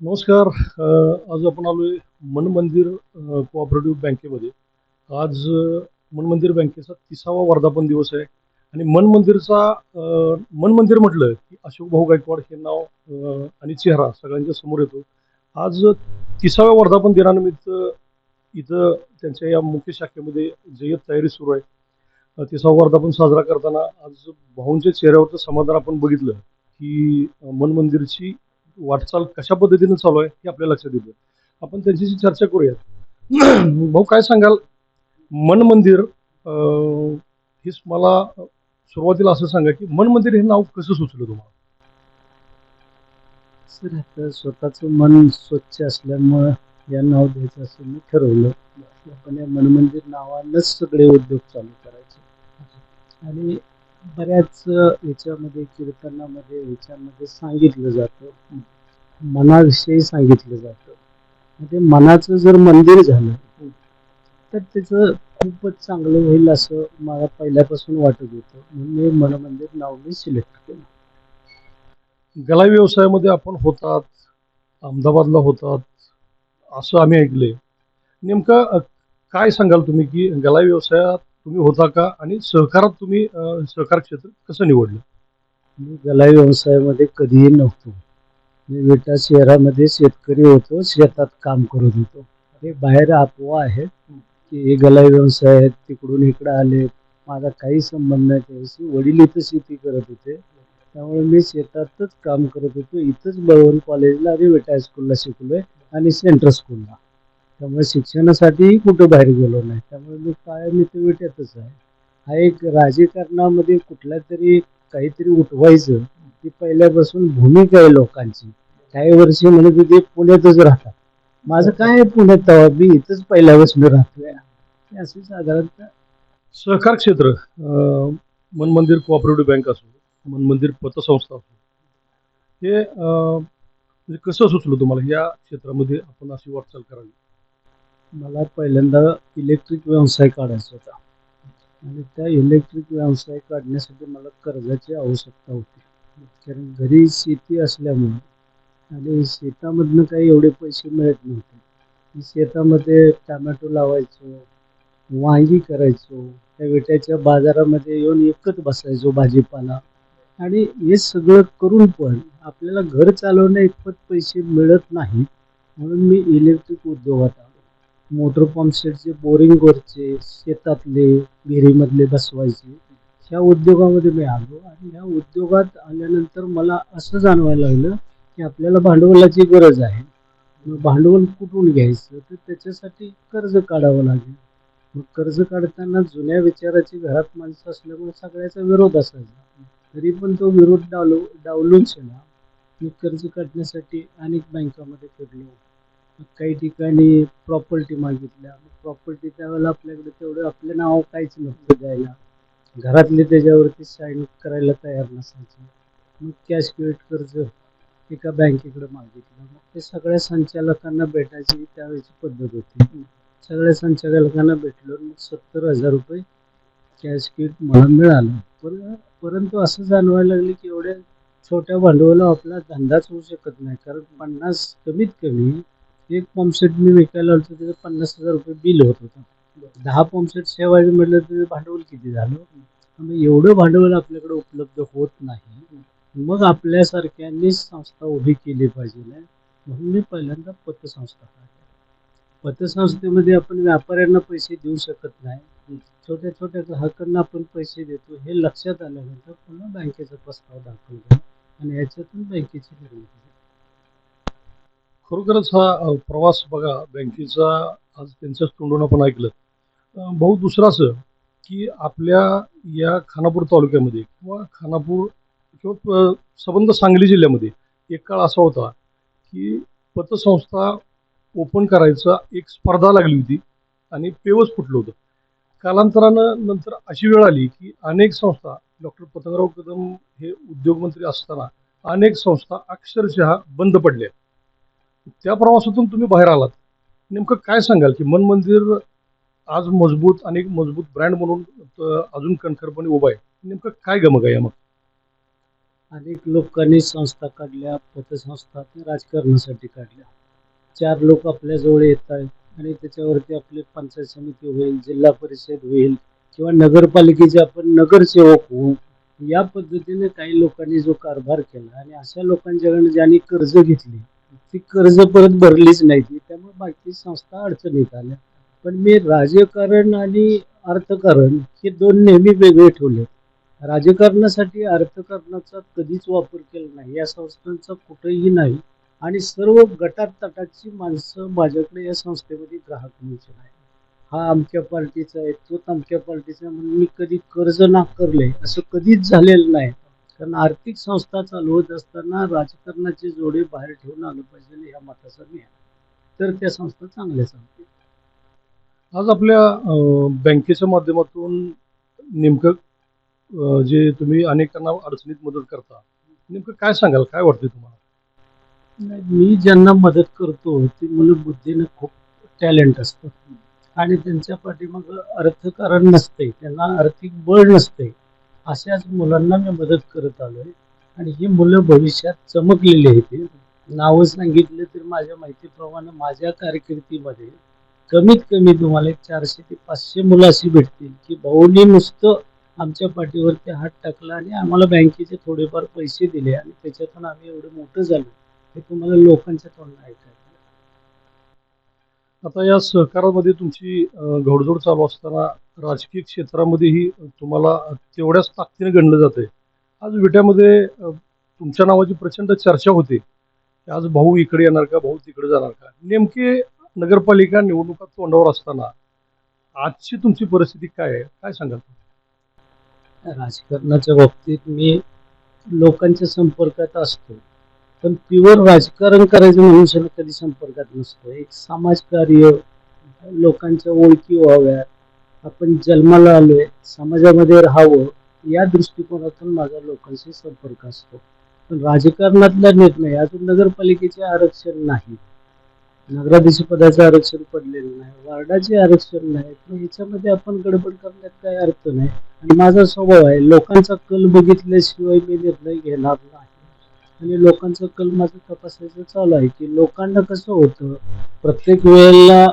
नमस्कार. आज आपण आलोय मन मंदिर कोऑपरेटिव्ह बँकेमध्ये आज मन मंदिर बँकेचा तिसावा वर्धापन दिवस आहे. आणि मन मंदिरचा मन मंदिर म्हटलं की अशोक भाऊ गायकवाड हे नाव आणि चेहरा सगळ्यांच्या समोर येतो. आज तिसाव्या वर्धापन दिनानिमित्त इथं त्यांच्या या मुख्य शाखेमध्ये जय्यत तयारी सुरू आहे. तिसावा वर्धापन साजरा करताना आज भाऊंच्या चेहऱ्यावरचं समाधान आपण बघितलं की मन मंदिरची वाटचाल कशा पद्धतीनं चालू आहे हे आपल्या लक्षात येतं. आपण त्यांच्याशी चर्चा करूयात. भाऊ काय सांगाल? मन मंदिर अं, हेच मला सुरुवातीला असं सांगा की मन मंदिर हे नाव कसं सुचलं तुम्हाला? सर आता स्वतःचं मन स्वच्छ असल्यामुळं या नाव द्यायचं असं मी ठरवलं. आपण या मनमंदिर नावानंच सगळे उद्योग चालू करायचे. आणि बऱ्याच याच्यामध्ये कीर्तनामध्ये याच्यामध्ये सांगितलं जातं. मनाविषयी सांगितलं जातं. म्हणजे मनाचं जर मंदिर झालं तर त्याचं खूपच चांगलं होईल असं मला पहिल्यापासून वाटत होतं. म्हणून मी मनमंदिर नाव मी सिलेक्ट केलं. गला व्यवसायामध्ये आपण होतात अहमदाबादला होतात असं आम्ही ऐकलंय. नेमकं काय सांगाल तुम्ही की गला व्यवसायात तुम्ही होता का? आणि सहकारात तुम्ही अ, सहकार क्षेत्र कसं निवडलं? मी गलाई व्यवसायामध्ये कधीही नव्हतो. मी विटा शहरामध्ये शेतकरी होतो शेतात काम करत होतो. हे बाहेर अफवा आहेत की हे गलाई व्यवसाय आहेत तिकडून इकडं आले. माझा काही संबंध नाही. त्याशी वडील इथं शेती करत होते. त्यामुळे मी शेतातच काम करत होतो. इथंच बळवण कॉलेजला आणि विटा हायस्कूलला शिकलोय आणि सेंट्रल स्कूलला त्यामुळे शिक्षणासाठीही कुठं बाहेर गेलो नाही. त्यामुळे मी कायम मित्र विट्यातच आहे. हा एक राजकारणामध्ये कुठल्या तरी काहीतरी उठवायचं ती पहिल्यापासून भूमिका आहे लोकांची. काही वर्षी म्हणत होते पुण्यातच राहतात. माझं काय आहे पुण्यात तेव्हा? मी इथंच पहिल्यापासून राहतोय. हे असे साधारणतः सहकार क्षेत्र मन मंदिर कोऑपरेटिव्ह बँक असो मन मंदिर पतसंस्था असो हे म्हणजे कसं सुचलं तुम्हाला? या क्षेत्रामध्ये आपण अशी वाटचाल करावी? मला पहिल्यांदा इलेक्ट्रिक व्यवसाय काढायचा होता. आणि त्या इलेक्ट्रिक व्यवसाय काढण्यासाठी मला कर्जाची आवश्यकता होती. कारण घरी शेती असल्यामुळे आणि शेतामधनं काही एवढे पैसे मिळत नव्हते. शेतामध्ये टमॅटो लावायचो वांगी करायचो त्या विट्याच्या बाजारामध्ये येऊन एकच बसायचो भाजीपाला. आणि हे सगळं करून पण आपल्याला घर चालवण्या इतपत पैसे मिळत नाही म्हणून मी इलेक्ट्रिक उद्योगात मोटर पंप सेटचे बोरिंगवरचे शेतातले विहिरीमधले बसवायचे ह्या उद्योगामध्ये मी आलो आणि ह्या उद्योगात आल्यानंतर मला असं जाणवायला लागलं की आपल्याला भांडवलाची गरज आहे. मग भांडवल कुठून घ्यायचं? तर त्याच्यासाठी कर्ज काढावं लागेल. मग कर्ज काढताना जुन्या विचाराची घरात माणसं असल्यामुळे सगळ्याचा विरोध असायचा. तरी पण तो विरोध डावलू डावलून ना मी कर्ज काढण्यासाठी अनेक बँकामध्ये फिरलो काही ठिकाणी प्रॉपर्टी मागितल्या. प्रॉपर्टी त्यावेळेला आपल्याकडे तेवढं आपलं नाव काहीच नव्हतं द्यायला. घरातले त्याच्यावरती साईन करायला तयार नसायचे. मग कॅश क्रेडिट कर्ज एका बँकेकडे मागितलं. मग ते सगळ्या संचालकांना भेटायची त्यावेळेची पद्धत होती. सगळ्या संचालकांना भेटलो. मग सत्तर हजार रुपये कॅश क्रेडिट मला मिळालं. पण परंतु असं जाणवायला लागलं की एवढ्या छोट्या भांडवला आपला धंदाच होऊ शकत नाही. कारण पन्नास कमीत कमी एक पंपसेट मी विकायला आलो त्याचं पन्नास हजार रुपये बिल होत होतं. दहा पंपसेट सेवायचं म्हटलं तर भांडवल किती झालं? मग एवढं भांडवल आपल्याकडे उपलब्ध होत नाही. मग आपल्यासारख्यांनी संस्था उभी केली पाहिजे. म्हणून मी पहिल्यांदा पतसंस्था काढली. पतसंस्थेमध्ये आपण व्यापाऱ्यांना पैसे देऊ शकत नाही. छोट्या छोट्या ग्राहकांना आपण पैसे देतो हे लक्षात आल्यानंतर पुन्हा बँकेचा प्रस्ताव दाखल आणि याच्यातून बँकेची निर्मिती खरोखरच हा प्रवास बघा बँकेचा आज त्यांच्याच तोंडून आपण ऐकलं. भाऊ दुसरं असं की आपल्या या खानापूर तालुक्यामध्ये किंवा खानापूर किंवा सबंध संबंध सांगली जिल्ह्यामध्ये एक काळ असा होता की पतसंस्था ओपन करायचा एक स्पर्धा लागली होती आणि पेवच फुटलं होतं. कालांतरानं नंतर अशी वेळ आली की अनेक संस्था डॉक्टर पतंगराव कदम हे उद्योगमंत्री असताना अनेक संस्था अक्षरशः बंद पडल्या. त्या प्रवासातून तुम्ही बाहेर आलात. नेमकं काय सांगाल की मन मंदिर आज मजबूत आणि मजबूत ब्रँड म्हणून अजून कणखरपणे उभा आहे. नेमकं काय गमक आहे मग? अनेक लोकांनी संस्था काढल्या पतसंस्था त्या राजकारणासाठी काढल्या. चार लोक आपल्याजवळ येत आहेत आणि त्याच्यावरती आपली पंचायत समिती होईल जिल्हा परिषद होईल किंवा नगरपालिकेचे आपण नगरसेवक होऊ या पद्धतीने काही लोकांनी जो कारभार केला आणि अशा लोकांच्याकडनं ज्यांनी कर्ज घेतली ती कर्ज परत भरलीच नाही. ती त्यामुळे बाकी संस्था अडचणीत आल्या. पण मी राजकारण आणि अर्थकारण हे दोन नेहमी वेगळे ठेवले. राजकारणासाठी अर्थकारणाचा कधीच वापर केला नाही. या संस्थांचा कुठेही नाही. आणि सर्व गटात तटाची माणसं माझ्याकडे या संस्थेमध्ये ग्राहक म्हणजे नाही हा आमच्या पार्टीचा आहे. तो आमच्या पार्टीचा म्हणून मी कधी कर्ज नाकारले असं कधीच झालेलं नाही. कारण आर्थिक संस्था चालवत असताना राजकारणाचे जोडे बाहेर ठेवून आलं पाहिजे ह्या मताचा मी तर त्या संस्था चांगल्या चालतील. आज आपल्या बँकेच्या माध्यमातून नेमकं जे तुम्ही अनेकांना अडचणीत मदत करता नेमकं काय सांगाल? काय वाटतं तुम्हाला? मी ज्यांना मदत करतो ती मुलं बुद्धीनं खूप टॅलेंट असतात. आणि त्यांच्या पाठीमाग अर्थकारण नसते त्यांना आर्थिक बळ नसते अशाच मुलांना मी मदत करत आलो आहे आणि ही मुलं भविष्यात चमकलेली आहेत. नावं सांगितलं तर माझ्या माहितीप्रमाणे माझ्या कारकिर्दीमध्ये कमीत कमी तुम्हाला चारशे ते पाचशे मुलं अशी भेटतील की भाऊनी नुसतं आमच्या पाठीवरती हात टाकला आणि आम्हाला बँकेचे थोडेफार पैसे दिले आणि त्याच्यातून आम्ही एवढं मोठं झालो हे तुम्हाला लोकांच्या तोंडून ऐकायला आता या सहकारामध्ये तुमची अं, घोडदौड चालू असताना राजकीय क्षेत्रामध्येही तुम्हाला तेवढ्याच ताकदीने गणलं जाते आज विट्यामध्ये तुमच्या नावाची प्रचंड चर्चा होते. की आज भाऊ इकडे येणार का भाऊ तिकडे जाणार का? नेमके नगरपालिका निवडणुका तोंडावर असताना आजची तुमची परिस्थिती काय आहे? काय सांगाल? राजकारणाच्या बाबतीत मी लोकांच्या संपर्कात असतो. पण प्युअर राजकारण करायचं मनुष्याला कधी संपर्कात नसतो. एक समाजकार्य लोकांच्या ओळखी व्हाव्यात. आपण जन्माला आलोय समाजामध्ये राहावं या दृष्टिकोनातून माझा लोकांशी संपर्क असतो. पण राजकारणातला निर्णय अजून नगरपालिकेचे आरक्षण नाही. नगराधीश पदाचं आरक्षण पडलेलं नाही वार्डाचे आरक्षण नाही पण ह्याच्यामध्ये आपण गडबड करण्यात काही अर्थ नाही. आणि माझा स्वभाव आहे लोकांचा कल बघितल्याशिवाय मी निर्णय घेणार नाही. आणि लोकांचा कल माझं तपासायचं चालू आहे की लोकांना कसं होतं प्रत्येक वेळेला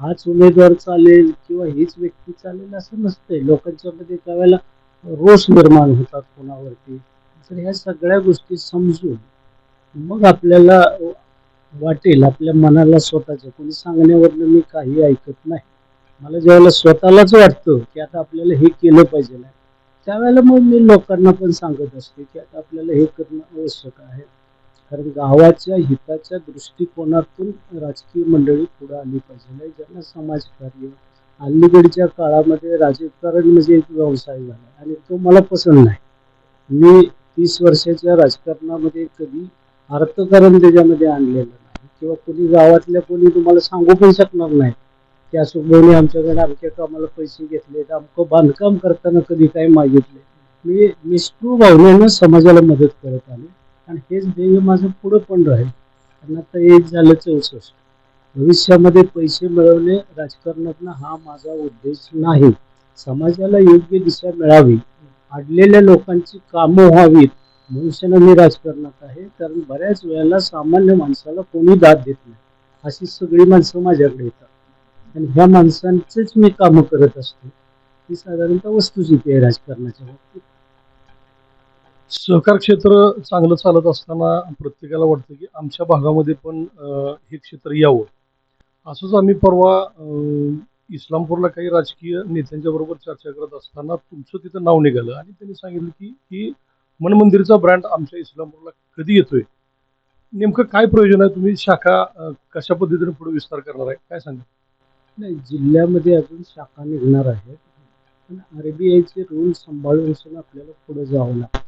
हाच उमेदवार चालेल किंवा हीच व्यक्ती चालेल असं नसतंय. लोकांच्या मध्ये त्यावेळेला रोष निर्माण होतात कोणावरती तर ह्या सगळ्या गोष्टी समजून मग आपल्याला वाटेल आपल्या मनाला स्वतःच्या कोणी सांगण्यावरनं मी काही ऐकत नाही. मला ज्यावेळेला स्वतःलाच वाटतं की आता आपल्याला हे केलं पाहिजे. त्यावेळेला मग मी लोकांना पण सांगत असते की आता आपल्याला हे करणं आवश्यक आहे. कारण गावाच्या हिताच्या दृष्टिकोनातून राजकीय मंडळी पुढे आली पाहिजे. ज्यांना समाजकार्य अलीकडच्या काळामध्ये राजकारण म्हणजे एक व्यवसाय झाला आणि तो मला पसंत नाही. मी तीस वर्षाच्या राजकारणामध्ये कधी अर्थकारण त्याच्यामध्ये आणलेलं नाही किंवा कोणी गावातल्या कोणी तुम्हाला सांगू पण शकणार नाही की अशोकभाऊने आमच्याकडे अमक्या कामाला पैसे घेतले अमकं बांधकाम करताना कधी काय मागितले. मी निष्ठू भावनेनं समाजाला मदत करत आले. आणि हेच ध्येय माझं पुढं पण राहील. कारण आता एक झालं चौसष्ट. भविष्यामध्ये पैसे मिळवणे राजकारणातनं हा माझा उद्देश नाही. समाजाला योग्य दिशा मिळावी. अडलेल्या लोकांची कामं व्हावीत. मनुष्यानं मी राजकारणात आहे. कारण बऱ्याच वेळेला सामान्य माणसाला कोणी दाद देत नाही. अशी सगळी माणसं माझ्याकडे येतात. आणि ह्या माणसांचेच मी कामं करत असतो. ही साधारणतः वस्तुस्थिती आहे राजकारणाच्या बाबतीत. सहकार क्षेत्र चांगलं चालत असताना प्रत्येकाला वाटतं की आमच्या भागामध्ये पण हे क्षेत्र यावं. असंच आम्ही परवा इस्लामपूरला काही राजकीय नेत्यांच्या बरोबर चर्चा करत असताना तुमचं तिथं नाव निघालं आणि त्यांनी सांगितलं की की मनमंदिरचा ब्रँड आमच्या इस्लामपूरला कधी येतोय? नेमकं काय प्रयोजन आहे? तुम्ही शाखा कशा पद्धतीने पुढे विस्तार करणार आहे? काय सांगा नाही जिल्ह्यामध्ये अजून शाखा निघणार आहेत. पण आयचे रूल सांभाळून सुद्धा आपल्याला पुढे जावं लागतं.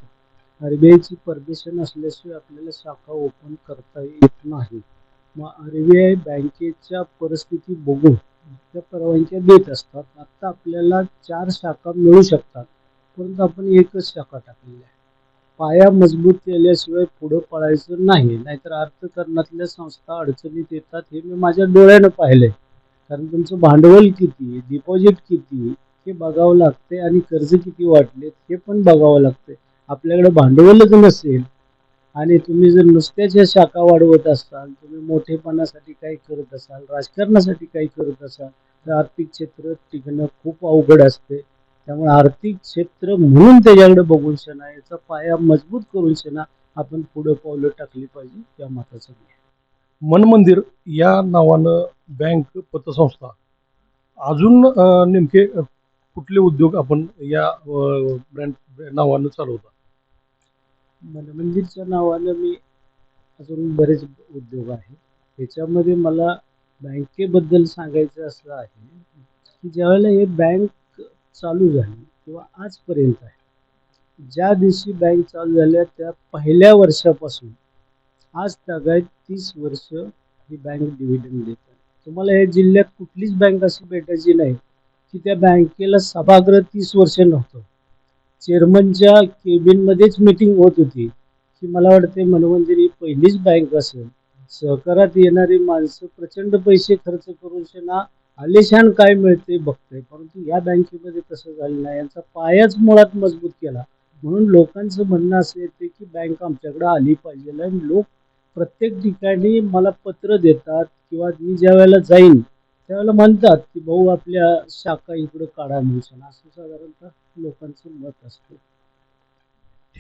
आरबीआयची परमिशन असल्याशिवाय आपल्याला शाखा ओपन करता येत नाही. मग आरबीआय बँकेच्या परिस्थिती बघून त्या परवानग्या देत असतात. आता आपल्याला चार शाखा मिळू शकतात. परंतु आपण एकच शाखा टाकलेली आहे. पाया मजबूत केल्याशिवाय पुढं पळायचं नाही. नाहीतर अर्थकारणातल्या संस्था अडचणीत येतात हे मी माझ्या डोळ्यानं पाहिलंय. कारण तुमचं भांडवल किती डिपॉझिट किती हे बघावं लागते आणि कर्ज किती वाटलेत हे पण बघावं लागते आपल्याकडे भांडवलच नसेल आणि तुम्ही जर नुसत्याच्या शाखा वाढवत असाल तुम्ही मोठेपणासाठी काही करत असाल राजकारणासाठी काही करत असाल तर आर्थिक क्षेत्र टिकणं खूप अवघड असते. त्यामुळे आर्थिक क्षेत्र म्हणून त्याच्याकडे बघून शना याचा पाया मजबूत करून शना आपण पुढे पावलं टाकली पाहिजे या मताचं मी. मन मंदिर या नावानं बँक पतसंस्था. अजून नेमके कुठले उद्योग आपण या ब्रँड नावानं चालवता मनमंदिरच्या नावानं मी अजून बरेच उद्योग आहे. त्याच्यामध्ये मला बँकेबद्दल सांगायचं असं आहे की ज्यावेळेला हे बँक चालू झाली किंवा आजपर्यंत आहे ज्या दिवशी बँक चालू झाल्या त्या पहिल्या वर्षापासून आज तागायत तीस वर्ष ही बँक डिव्हिडंड देत आहे. तुम्हाला हे जिल्ह्यात कुठलीच बँक अशी भेटायची नाही की त्या बँकेला सभागृह तीस वर्ष नव्हतं. चेअरमनच्या केबिनमध्येच मीटिंग होत होती. की मला वाटते मनमंदिर पहिलीच बँक असेल. सहकारात येणारी माणसं प्रचंड पैसे खर्च करून त्यांना आलिशान काय मिळते बघते परंतु या बँकेमध्ये तसं झालं नाही. यांचा पायाच मुळात मजबूत केला. म्हणून लोकांचं म्हणणं असं येते की बँक आमच्याकडे आली पाहिजे. आणि लोक प्रत्येक ठिकाणी मला पत्र देतात किंवा मी ज्या वेळेला जाईन त्यावेळेला म्हणतात की भाऊ आपल्या शाखा इकडे काढा म्हणून. असं साधारणतः लोकांचं मत असतं.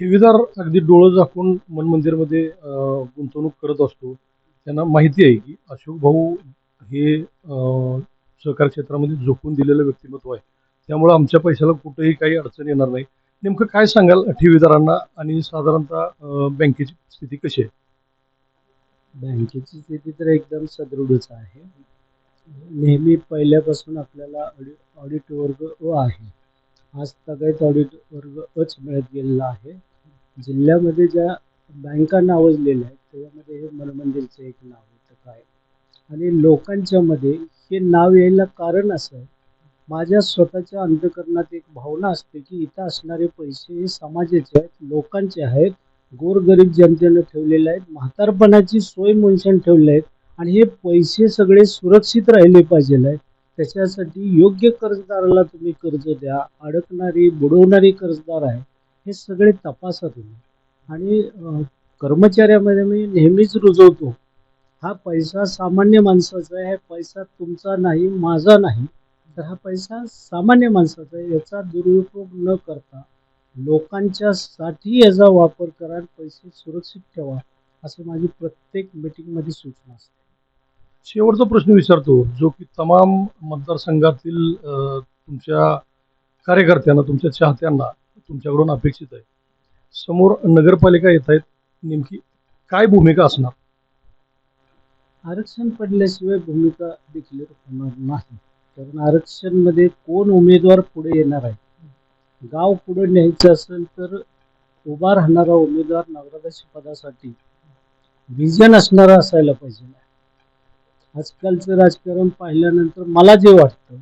ठेवीदार अगदी डोळं झाकून मन मंदिरमध्ये गुंतवणूक करत असतो त्यांना माहिती आहे की अशोक भाऊ हे सहकार क्षेत्रामध्ये झोकून दिलेलं व्यक्तिमत्व आहे. त्यामुळं आमच्या पैशाला कुठेही काही अडचण येणार नाही. नेमकं काय सांगाल ठेवीदारांना आणि साधारणतः बँकेची स्थिती कशी आहे? बँकेची स्थिती तर एकदम सदृढच आहे. नेहमी पहिल्यापासून आपल्याला ऑडि ऑडिट वर्ग आहे. आज तगायत ऑडिट वर्गच मिळत गेलेला आहे. जिल्ह्यामध्ये ज्या बँका नावजलेल्या आहेत त्याच्यामध्ये हे मनमंदिरचं एक नाव होतं काय? आणि लोकांच्या मध्ये हे नाव यायला कारण असं आहे माझ्या स्वतःच्या अंतकरणात एक भावना असते की इथं असणारे पैसे हे समाजाचे आहेत लोकांचे आहेत गोरगरीब जनतेनं ठेवलेले आहेत म्हातारपणाची सोय म्हणून ठेवले आहेत आणि हे पैसे सगळे सुरक्षित राहिले पाहिजे आहेत. त्याच्यासाठी योग्य कर्जदाराला तुम्ही कर्ज द्या अडकणारी बुडवणारी कर्जदार आहे हे सगळे तपासा तुम्ही. आणि कर्मचाऱ्यामध्ये मी नेहमीच रुजवतो हा पैसा सामान्य माणसाचा आहे हा पैसा तुमचा नाही माझा नाही तर हा पैसा सामान्य माणसाचा आहे याचा दुरुपयोग न करता लोकांच्या साठी याचा वापर करा पैसे सुरक्षित ठेवा असे माझी प्रत्येक मीटिंगमध्ये सूचना असते. शेवटचा प्रश्न विचारतो जो की तमाम मतदारसंघातील तुमच्या कार्यकर्त्यांना तुमच्या चाहत्यांना तुमच्याकडून अपेक्षित आहे. समोर नगरपालिका येत आहेत. नेमकी काय भूमिका असणार? आरक्षण पडल्याशिवाय भूमिका देखील होणार नाही. कारण आरक्षणमध्ये कोण उमेदवार पुढे येणार आहे? गाव पुढे न्यायचं असेल तर उभा राहणारा उमेदवार नगराध्यक्ष पदासाठी विजन असणारा असायला पाहिजे. आजकालचं राजकारण पाहिल्यानंतर मला जे वाटतं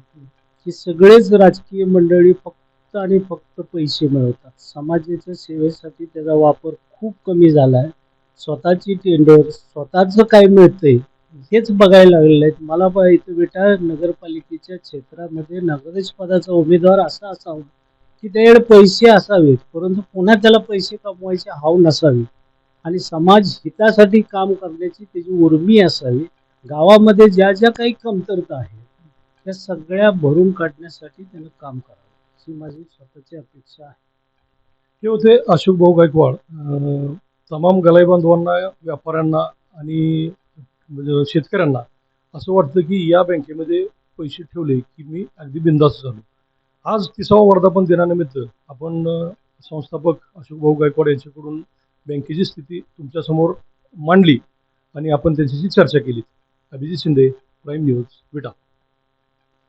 की सगळेच राजकीय मंडळी फक्त आणि फक्त पैसे मिळवतात. समाजाच्या सेवेसाठी त्याचा वापर खूप कमी झाला आहे स्वतःची टेंडर स्वतःचं काय मिळतंय हेच बघायला लागलेलं आहेत. मला बा इथं बेटा नगरपालिकेच्या क्षेत्रामध्ये नगरेश पदाचा उमेदवार असा असावा की त्याकडे पैसे असावेत परंतु पुन्हा त्याला पैसे कमवायची हाव नसावी. आणि समाज हितासाठी काम करण्याची त्याची उर्मी असावी. गावामध्ये ज्या ज्या काही कमतरता आहेत त्या सगळ्या भरून काढण्यासाठी त्यानं काम करावं. ही माझी स्वतःची अपेक्षा आहे. हे होते अशोक भाऊ गायकवाड. तमाम गलाई बांधवांना व्यापाऱ्यांना आणि म्हणजे शेतकऱ्यांना असं वाटतं की या बँकेमध्ये पैसे ठेवले की मी अगदी बिंदास झालो. आज तिसावा वर्धापन दिनानिमित्त आपण संस्थापक अशोक भाऊ गायकवाड यांच्याकडून बँकेची स्थिती तुमच्यासमोर मांडली आणि आपण त्यांच्याशी चर्चा केली. अभिजित शिंदे प्राईम न्यूज विटा